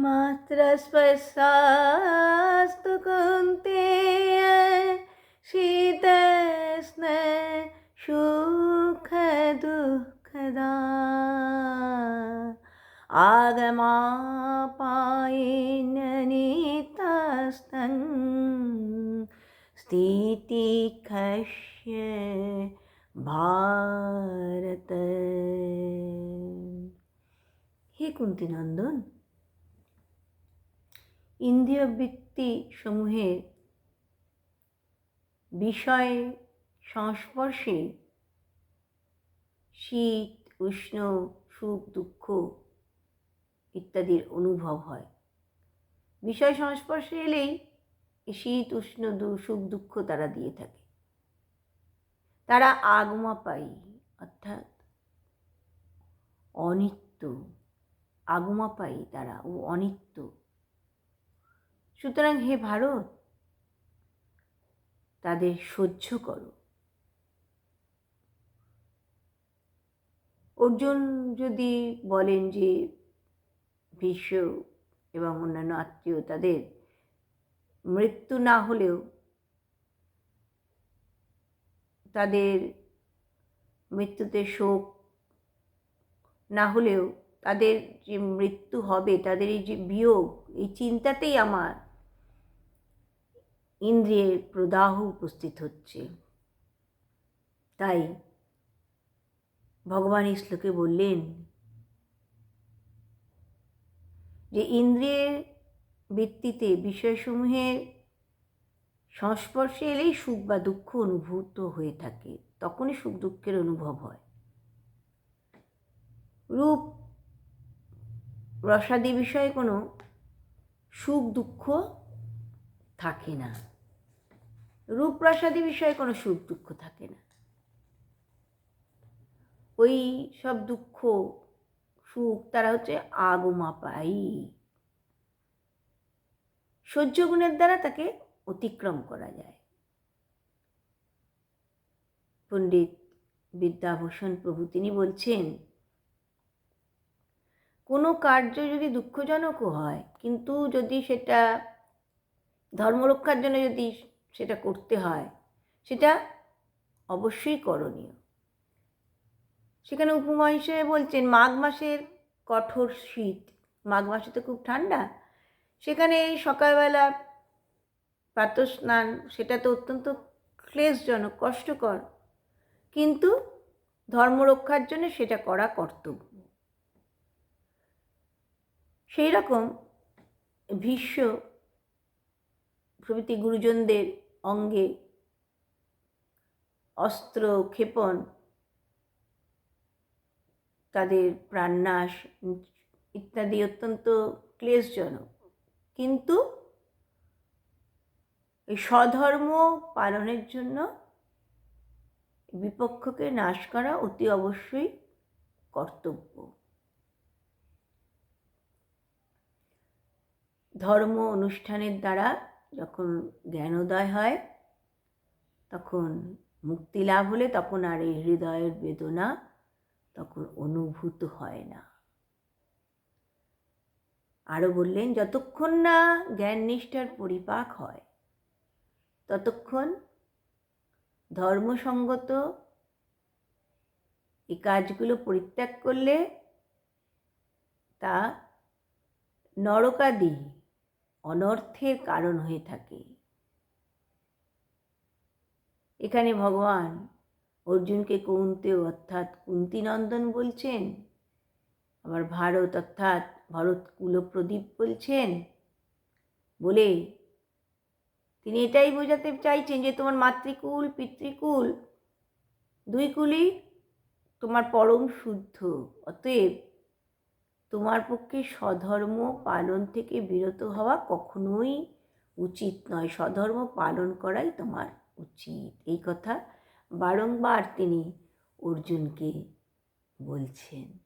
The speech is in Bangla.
मात्रस्पर्शास्तु कुन्तेय शीतस्न सुखदुःखदा। आगमापायनीतस्त स्थितिखस्य भारत। हे कुन्ति नन्दन्। ইন্দ্রিয় বৃত্তি সমূহের বিষয় সংস্পর্শে শীত, উষ্ণ, সুখ, দুঃখ ইত্যাদির অনুভব হয়। বিষয় সংস্পর্শে এলেই শীত, উষ্ণ, দু- সুখ, দুঃখ তারা দিয়ে থাকে। তারা আগমা পাই অর্থাৎ অনিত্য, আগমা পাই তারা ও অনিত্য সুতরাং হে ভারত, তাদের সহ্য করো। অর্জুন যদি বলেন যে ভীষ্ম এবং অন্যান্য আত্মীয় তাদের মৃত্যু না হলেও তাদের মৃত্যুতে শোক না হলেও তাদের যে মৃত্যু হবে, তাদের এই যে বিয়োগ, এই চিন্তাতেই আমার ইন্দ্রিয়ের প্রদাহ উপস্থিত হচ্ছে। তাই ভগবান এই শ্লোকে বললেন যে ইন্দ্রিয়ের ভিত্তিতে বিষয়সমূহের সংস্পর্শে এলেই সুখ বা দুঃখ অনুভূত হয়ে থাকে। তখনই সুখ দুঃখের অনুভব হয়। রূপ রসাদি বিষয়ে কোনো সুখ দুঃখ থাকে না। রূপ রসাদি বিষয়ে কোনো সুখ দুঃখ থাকে না। ওই সব দুঃখ, সুখ তারা হচ্ছে আগমাপাই সহ্য গুণের দ্বারা তাকে অতিক্রম করা যায়। পণ্ডিত বিদ্যাভূষণ প্রভু তিনি বলছেন, কোনো কার্য যদি দুঃখজনকও হয়, কিন্তু যদি সেটা ধর্মরক্ষার জন্য যদি সেটা করতে হয়, সেটা অবশ্যই করণীয়। সেখানে উপমা হিসেবে বলছেন, মাঘ মাসের কঠোর শীত, মাঘ মাসে তো খুব ঠান্ডা, সেখানে এই সকালবেলা প্রাতঃ স্নান সেটা তো অত্যন্ত ক্লেশজনক, কষ্টকর, কিন্তু ধর্ম রক্ষার জন্য সেটা করা কর্তব্য। সেই রকম ভীষ্ম প্রভৃতি গুরুজনদের অঙ্গে অস্ত্র ক্ষেপণ, তাদের প্রাণনাশ ইত্যাদি অত্যন্ত ক্লেশজনক। কিন্তু এই স্বধর্ম পালনের জন্য বিপক্ষকে নাশ করা অতি অবশ্যই কর্তব্য। ধর্ম অনুষ্ঠানের দ্বারা যখন জ্ঞানোদয় হয়, তখন মুক্তি লাভ হলে তখন আর এই হৃদয়ের বেদনা তখন অনুভূত হয় না। আরও বললেন, যতক্ষণ না জ্ঞান নিষ্ঠার পরিপাক হয়, ততক্ষণ ধর্মসঙ্গত এই কাজগুলো পরিত্যাগ করলে তা নরকাদি অনর্থের কারণ হয়ে থাকে। এখানে ভগবান অর্জুনকে কুন্তে অর্থাৎ কুন্তিনন্দন বলছেন, আবার ভারত অর্থাৎ ভরত কুলপ্রদীপ বলছেন, বলে তিনি এটাই বোঝাতে চাইছেন যে তোমার মাতৃকুল, পিতৃকুল, দুই কুলই তোমার পরম শুদ্ধ। অতএব তোমার পক্ষে স্বধর্ম পালন থেকে বিরত হওয়া কখনোই উচিত নয়। স্বধর্ম পালন করাই তোমার উচিত। এই কথা বারংবার তিনি অর্জুনকে বলছেন।